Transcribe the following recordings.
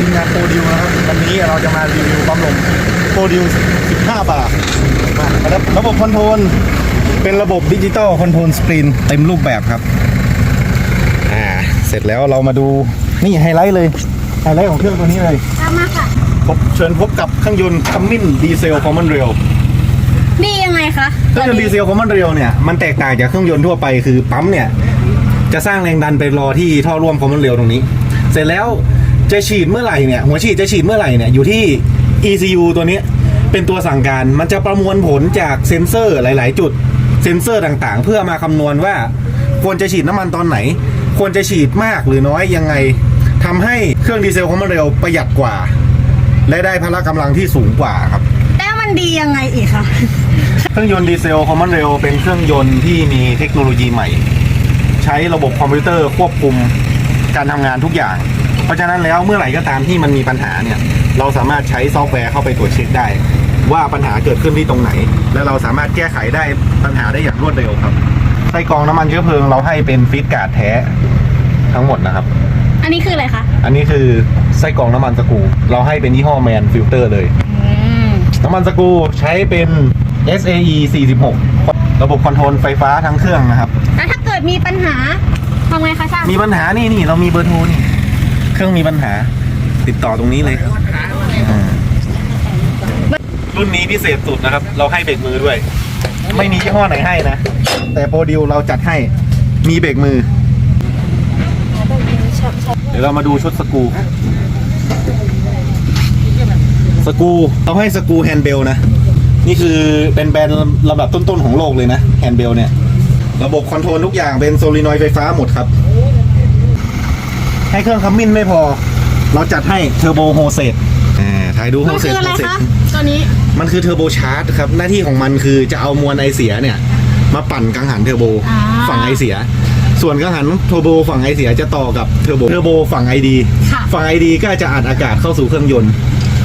รีวิวปั๊มลมโปรดิว 15 บาทมาระระบบคอนโทรลเป็นระบบดิจิตอลคอนโทรลสกรีนเต็มรูปแบบครับอ่าเสร็จแล้วเรามาดูนี่ไฮไลท์เลยไฮไลท์ของเครื่องตัวนี้เลยตามมาค่ะพบเชิญพบกับเครื่องยนต์คัมมินดีเซลคอมมอนเรลดียังไงคะเครื่องยนต์ดีเซลคอมมอนเรลเนี่ยมันแตกต่างจากเครื่องยนต์ทั่วไปคือปั๊มเนี่ยจะสร้างแรงดันไปรอที่ท่อร่วมคอมมอนเรลตรงนี้ เสร็จแล้ว จะฉีดเมื่อไหร่เนี่ยหัวฉีดจะฉีดเมื่อไหร่เนี่ยอยู่ที่ ECU ตัวนี้เป็นตัวสั่งการมันจะประมวลผลจากเซ็นเซอร์หลาย ๆ จุดเซ็นเซอร์ต่างๆ เพื่อมาคำนวณว่าควรจะฉีดน้ำมันตอนไหน ควรจะฉีดมากหรือน้อยยังไงทำให้เครื่องดีเซลคอมมอนเรลประหยัดกว่า และได้พละกำลังที่สูงกว่าครับแล้วมันดียังไงอีกคะเครื่องยนต์ดีเซลคอมมอนเรลเป็นเครื่องยนต์ที่มีเทคโนโลยีใหม่ ใช้ระบบคอมพิวเตอร์ควบคุมการทำงานทุกอย่าง เพราะฉะนั้นแล้วเมื่อไหร่ก็ตามที่มันมีปัญหาเนี่ย เราสามารถใช้ซอฟต์แวร์เข้าไปตรวจเช็คได้ ว่าปัญหาเกิดขึ้นที่ตรงไหน และเราสามารถแก้ไขได้ปัญหาได้อย่างรวดเร็วครับไส้กรองน้ำมันเชื้อเพลิงเราให้เป็นฟีดการ์ดแท้ทั้งหมดนะครับ อันนี้คืออะไรคะ อันนี้คือไส้กรองน้ำมันสกรูเราให้เป็นยี่ห้อแมนฟิลเตอร์เลย อืม น้ำมันสกรูใช้เป็น SAE 46 ระบบคอนโทรลไฟฟ้าทั้งเครื่องนะครับ แล้วถ้าเกิดมีปัญหาทำไงคะช่าง มีปัญหานี่นี่เรามีเบอร์โทรนี่ เครื่องมีปัญหา ติดต่อตรงนี้เลยครับอ่ารุ่นนี้พิเศษสุดนะครับ เราให้เบรกมือด้วย ไม่มียี่ห้อไหนให้นะ แต่โปรดิวเราจัดให้มีเบรกมือ เดี๋ยวเรามาดูชุดสกรูสกรูเราให้สกรูแฮนด์เบลนะ นี่คือเป็นแบรนด์ลำดับต้นๆของโลกเลยนะแฮนด์เบลเนี่ย ระบบคอนโทรลทุกอย่างเป็นโซลินอยด์ไฟฟ้าหมดครับ ให้เครื่องคัมมินไม่พอ เราจัดให้เทอร์โบโฮเซตอ่าถ่ายดูโฮมันเซคืตออะไรโฮเซตคะตัวนี้มันคือเทอร์โบชาร์จครับ หน้าที่ของมันคือจะเอามวลไอเสียเนี่ย มาปั่นกังหันเทอร์โบอ่าฝั่งไอเสีย ส่วนกังหันเทอร์โบฝั่งไอเสียจะต่อกับเทอร์โบเทอร์โบฝั่งไอดีค่ะ ฝั่งไอดีก็จะอัดอากาศเข้าสู่เครื่องยนต์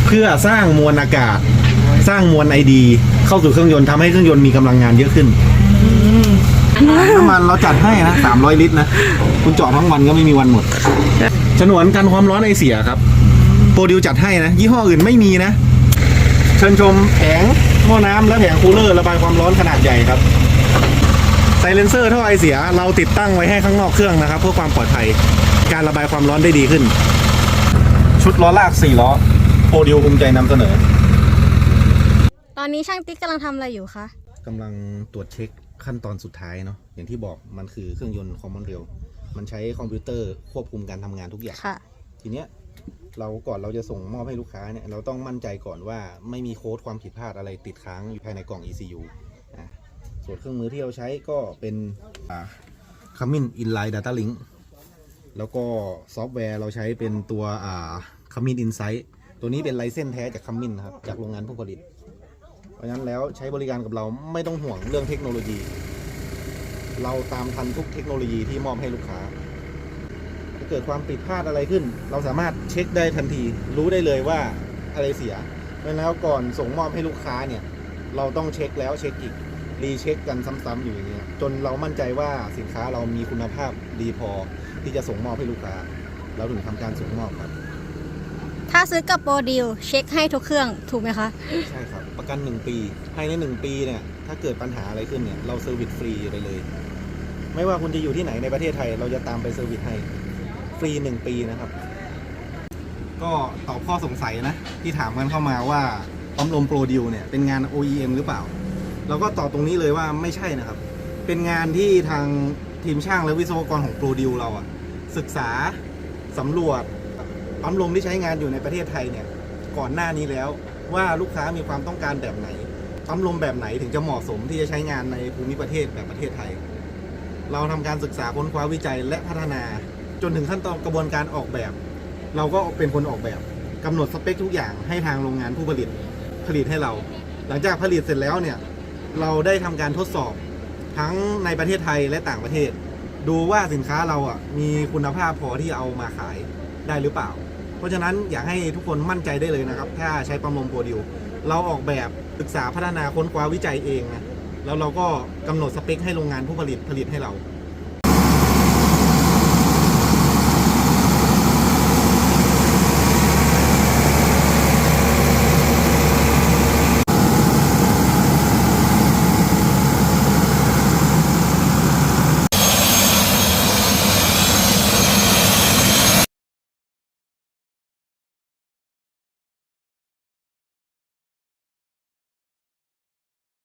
เพื่อสร้างมวลอากาศ สร้างมวลไอดีเข้าสู่เครื่องยนต์ทำให้เครื่องยนต์มีกำลังงานเยอะขึ้น น้ำมันเราจัดให้นะ300ลิตรนะ คุณจอดทั้งวันก็ไม่มีวันหมด ฉนวนกันความร้อนไอเสียครับ โปรดิวจัดให้นะ ยี่ห้ออื่นไม่มีนะ เชิญชมแผงหม้อน้ำและแผงคูลเลอร์ระบายความร้อนขนาดใหญ่ครับ ไซเลนเซอร์ท่อไอเสีย เราติดตั้งไว้ให้ข้างนอกเครื่องนะครับ เพื่อความปลอดภัย การระบายความร้อนได้ดีขึ้น ชุดล้อลาก4ล้อ โปรดิวภูมิใจนำเสนอ ตอนนี้ช่างติ๊กกำลังทำอะไรอยู่คะ กำลังตรวจเช็ค ขั้นตอนสุดท้ายเนาะอย่างที่บอกมันคือเครื่องยนต์คอมมอนเรลมันใช้คอมพิวเตอร์ควบคุมการทำงานทุกอย่าง ค่ะ ทีเนี้ยเราก่อนเราจะส่งมอบให้ลูกค้าเนี่ยเราต้องมั่นใจก่อนว่าไม่มีโค้ดความผิดพลาดอะไรติดค้างอยู่ภายในกล่อง ECU อะส่วนเครื่องมือที่เราใช้ก็เป็นอ่า Cummins Inline Data Link แล้วก็ซอฟต์แวร์เราใช้เป็นตัวอ่า Cummins Insight ตัวนี้เป็นไลเซนส์แท้จาก Cummins นะครับจากโรงงานผู้ผลิต เพราะฉะนั้นแล้วใช้บริการกับเราไม่ต้องห่วงเรื่องเทคโนโลยี เราตามทันทุกเทคโนโลยีที่มอบให้ลูกค้า ถ้าเกิดความผิดพลาดอะไรขึ้น เราสามารถเช็คได้ทันที รู้ได้เลยว่าอะไรเสียเพราะแล้วก่อนส่งมอบให้ลูกค้าเนี่ย เราต้องเช็คแล้วเช็คอีกรีเช็คกันซ้ำๆอยู่อย่างเงี้ยจนเรามั่นใจว่าสินค้าเรามีคุณภาพดีพอที่จะส่งมอบให้ลูกค้า เราถึงทำการส่งมอบครับ ถ้าซื้อกับโปรดิวเช็คให้ทุกเครื่องถูกไหมคะ ใช่ครับ ประกัน 1 ปีภายใน 1 ปีเนี่ยถ้าเกิดปัญหาอะไรขึ้นเนี่ยเราเซอร์วิสฟรีไปเลย ไม่ว่าคุณจะอยู่ที่ไหนในประเทศไทย เราจะตามไปเซอร์วิสให้ฟรี 1 ปีนะครับ ก็ตอบข้อสงสัยนะ ที่ถามกันเข้ามาว่าปั๊มลมโปรดิวเนี่ยเป็นงาน OEM หรือเปล่า เราก็ตอบตรงนี้เลยว่าไม่ใช่นะครับ เป็นงานที่ทางทีมช่างและวิศวกรของโปรดิวเราอะศึกษาสำรวจ ปั๊มลมที่ใช้งานอยู่ในประเทศไทยเนี่ยก่อนหน้านี้แล้วว่าลูกค้ามีความต้องการแบบไหนปั๊มลมแบบไหนถึงจะเหมาะสมที่จะใช้งานในภูมิประเทศแบบประเทศไทย เราทำการศึกษาค้นคว้าวิจัยและพัฒนา จนถึงขั้นตอนกระบวนการออกแบบ เราก็เป็นคนออกแบบกำหนดสเปคทุกอย่างให้ทางโรงงานผู้ผลิตผลิตให้เรา หลังจากผลิตเสร็จแล้วเนี่ยเราได้ทำการทดสอบทั้งในประเทศไทยและต่างประเทศ ดูว่าสินค้าเราอะมีคุณภาพพอที่เอามาขายได้หรือเปล่า ราะฉะนั้นอยากให้ทุกคนมั่นใจได้เลยนะครับ ถ้าใช้ประมลมโปรดิวเราออกแบบศึกษาพัฒนาค้นคว้าวิจัยเองนะแล้วเราก็กำหนดสเปคให้โรงงานผู้ผลิตผลิตให้เรา